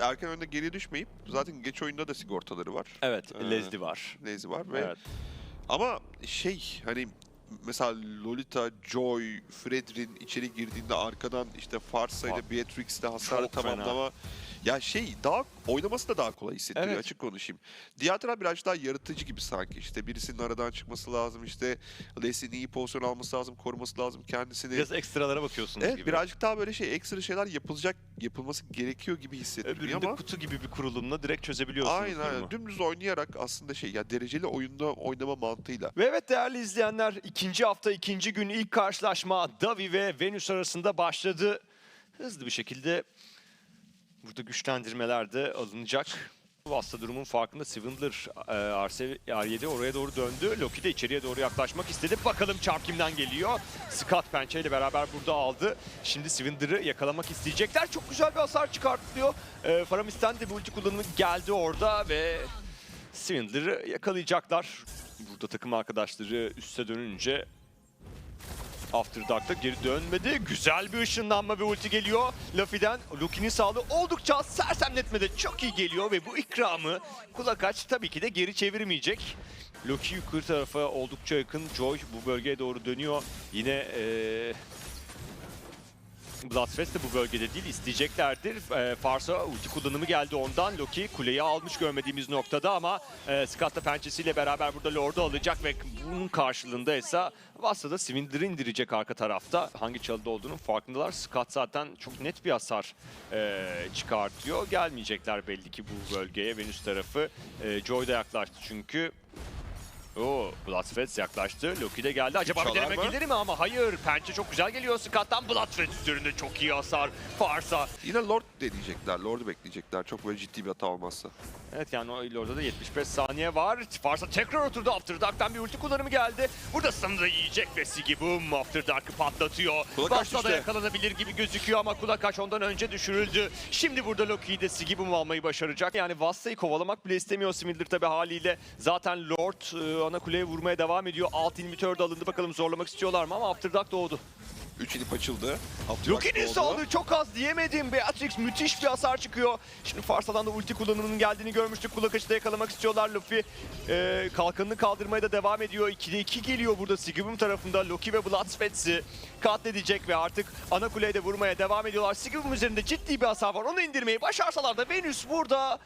erken oyunda geriye düşmeyip zaten geç oyunda da sigortaları var. Evet, Ee, Leslie var. Lazy var ve Evet. ama şey hani mesela Lolita, Joy, Fredrin içeri girdiğinde arkadan işte Farsa ile Bak, Beatrix'le hasarı çok fena. Ya şey daha oynaması da daha kolay hissettiriyor Evet. açık konuşayım. Diğer taraf biraz daha yaratıcı gibi sanki işte birisinin aradan çıkması lazım işte Leslie'nin iyi pozisyon alması lazım koruması lazım kendisini. Biraz ekstralara bakıyorsunuz Evet gibi. birazcık daha böyle şey ekstra şeyler yapılacak yapılması gerekiyor gibi hissettiriyor Öbüründe ama kutu gibi bir kurulumla direkt çözebiliyorsunuz aynen aynen dümdüz oynayarak aslında şey ya dereceli oyunda oynama mantığıyla Ve evet değerli izleyenler ikinci hafta ikinci gün ilk karşılaşma Davi ve Venüs arasında başladı. Hızlı bir şekilde burada güçlendirmeler de alınacak. Bu hasta durumun farkında Swindler e, RS R7 oraya doğru döndü. Loki de içeriye doğru yaklaşmak istedi. Bakalım çarp kimden geliyor. Scott pençe ile beraber burada aldı. Şimdi Swindler'ı yakalamak isteyecekler. Çok güzel bir hasar çıkartılıyor. E, Faramis'ten de bir kullanımı geldi orada ve Swindler'ı yakalayacaklar. Burada takım arkadaşları üste dönünce After Dark'ta geri dönmedi. Güzel bir ışınlanma ve ulti geliyor. Luffy'den Loki'nin sağlığı oldukça sersemletmede çok iyi geliyor ve bu ikramı kulak aç tabii ki de geri çevirmeyecek. Loki yukarı tarafa oldukça yakın. Joy bu bölgeye doğru dönüyor. Yine eee Bloodfest de bu bölgede değil isteyeceklerdir. E, Farsa ulti kullanımı geldi ondan. Loki kuleyi almış görmediğimiz noktada ama e, Scott da pençesiyle beraber burada Lord'u alacak ve bunun karşılığında ise Vassa da Swindler'ı indirecek arka tarafta. Hangi çalıda olduğunun farkındalar. Scott zaten çok net bir hasar e, çıkartıyor. Gelmeyecekler belli ki bu bölgeye Venüs tarafı. E, Joy yaklaştı çünkü. Oo, Bloodfest yaklaştı. Loki de geldi. Acaba bir Çalar deneme mı? gelir mi ama hayır. Pençe çok güzel geliyor Scott'tan. Bloodfest üzerinde çok iyi hasar. Farsa. Yine Lord deneyecekler, Lord'u bekleyecekler çok böyle ciddi bir hata olmazsa. Evet yani orada da 75 saniye var. Farsa tekrar oturdu. After Dark'tan bir ulti kullanımı geldi. Burada sınırı yiyecek ve Sigi Boom After Dark'ı patlatıyor. Kulak aç Basta da işte. yakalanabilir gibi gözüküyor ama Kulakaş ondan önce düşürüldü. Şimdi burada Loki'yi de Sigi Boom almayı başaracak. Yani Vasta'yı kovalamak bile istemiyor Smilder tabi haliyle. Zaten Lord e, ana kuleye vurmaya devam ediyor. Alt inhibitör de alındı. Bakalım zorlamak istiyorlar mı ama After Dark doğdu. 3 inip açıldı. Oldu. sağlığı çok az diyemedim. Beatrix müthiş bir hasar çıkıyor. Şimdi Farsa'dan da ulti kullanımının geldiğini görmüştük. Kulak açıda yakalamak istiyorlar Luffy. Ee, kalkanını kaldırmaya da devam ediyor. 2'de 2 geliyor burada Sigibum tarafında. Loki ve Bloodspets'i katledecek ve artık ana kuleye de vurmaya devam ediyorlar. Sigibum üzerinde ciddi bir hasar var. Onu indirmeyi başarsalar da Venüs burada